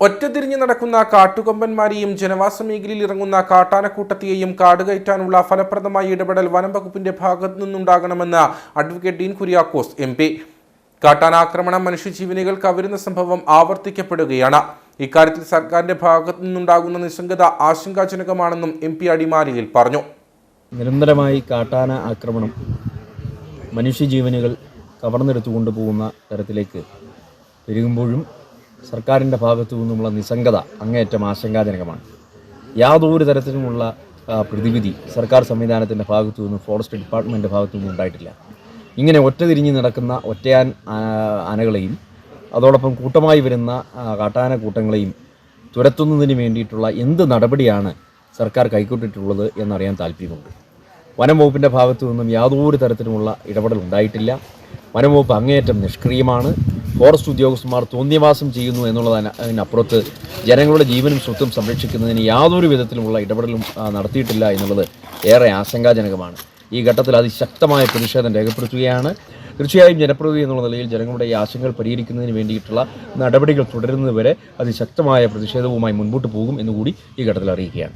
ഒറ്റതിരിഞ്ഞു നടക്കുന്ന കാട്ടുകൊമ്പന്മാരെയും ജനവാസ മേഖലയിൽ ഇറങ്ങുന്ന കാട്ടാനക്കൂട്ടത്തെയും കാടുകയറ്റാനുള്ള ഫലപ്രദമായ ഇടപെടൽ വനം വകുപ്പിന്റെ ഭാഗത്തു നിന്നുണ്ടാകണമെന്ന് advocate Dean Kuriakose M P. കാട്ടാനാക്രമണം മനുഷ്യജീവനുകൾ കവരുന്ന സംഭവം ആവർത്തിക്കപ്പെടുകയാണ്. ഇക്കാര്യത്തിൽ സർക്കാരിന്റെ ഭാഗത്തു നിന്നുണ്ടാകുന്ന നിസ്സംഗത ആശങ്കാജനകമാണെന്നും എം പി അടിമാലിയിൽ പറഞ്ഞു. നിരന്തരമായി കാട്ടാന ആക്രമണം മനുഷ്യജീവനുകൾ കവർന്നെടുത്തു കൊണ്ടുപോകുന്ന തരത്തിലേക്ക് പെരുകുമ്പോഴും സർക്കാരിന്റെ ഭാഗത്തു നിന്നുമുള്ള നിസ്സംഗത അങ്ങേയറ്റം ആശങ്കാജനകമാണ്. യാതൊരു തരത്തിലുമുള്ള പ്രതിവിധി സർക്കാർ സംവിധാനത്തിന്റെ ഭാഗത്തു നിന്നും ഫോറസ്റ്റ് ഡിപ്പാർട്ട്മെന്റ് ഭാഗത്തു നിന്നും ഉണ്ടായിട്ടില്ല. ഇങ്ങനെ ഒറ്റ തിരിഞ്ഞ് നടക്കുന്ന ഒറ്റയാൻ ആനകളെയും അതോടൊപ്പം കൂട്ടമായി വരുന്ന കാട്ടാന കൂട്ടങ്ങളെയും തുരത്തുന്നതിന് വേണ്ടിയിട്ടുള്ള എന്ത് നടപടിയാണ് സർക്കാർ കൈക്കൊണ്ടിട്ടുള്ളത് എന്നറിയാൻ താല്പര്യമുണ്ട്. വനം വകുപ്പിന്റെ ഭാഗത്തു നിന്നും യാതൊരു തരത്തിലുമുള്ള ഇടപെടൽ ഉണ്ടായിട്ടില്ല. വനം വകുപ്പ് അങ്ങേയറ്റം നിഷ്ക്രിയമാണ്. ഫോറസ്റ്റ് ഉദ്യോഗസ്ഥന്മാർ തോന്നിയവാസം ചെയ്യുന്നു എന്നുള്ളതിന് അതിനപ്പുറത്ത് ജനങ്ങളുടെ ജീവനും സ്വത്തും സംരക്ഷിക്കുന്നതിന് യാതൊരു വിധത്തിലുമുള്ള ഇടപെടലും നടത്തിയിട്ടില്ല എന്നുള്ളത് ഏറെ ആശങ്കാജനകമാണ്. ഈ ഘട്ടത്തിൽ അതിശക്തമായ പ്രതിഷേധം രേഖപ്പെടുത്തുകയാണ്. തീർച്ചയായും ജനപ്രതിനിധി എന്നുള്ള നിലയിൽ ജനങ്ങളുടെ ഈ ആശങ്കകൾ പരിഹരിക്കുന്നതിന് വേണ്ടിയിട്ടുള്ള നടപടികൾ തുടരുന്നതുവരെ അതിശക്തമായ പ്രതിഷേധവുമായി മുൻപോട്ട് പോകും എന്നുകൂടി ഈ ഘട്ടത്തിൽ അറിയിക്കുകയാണ്.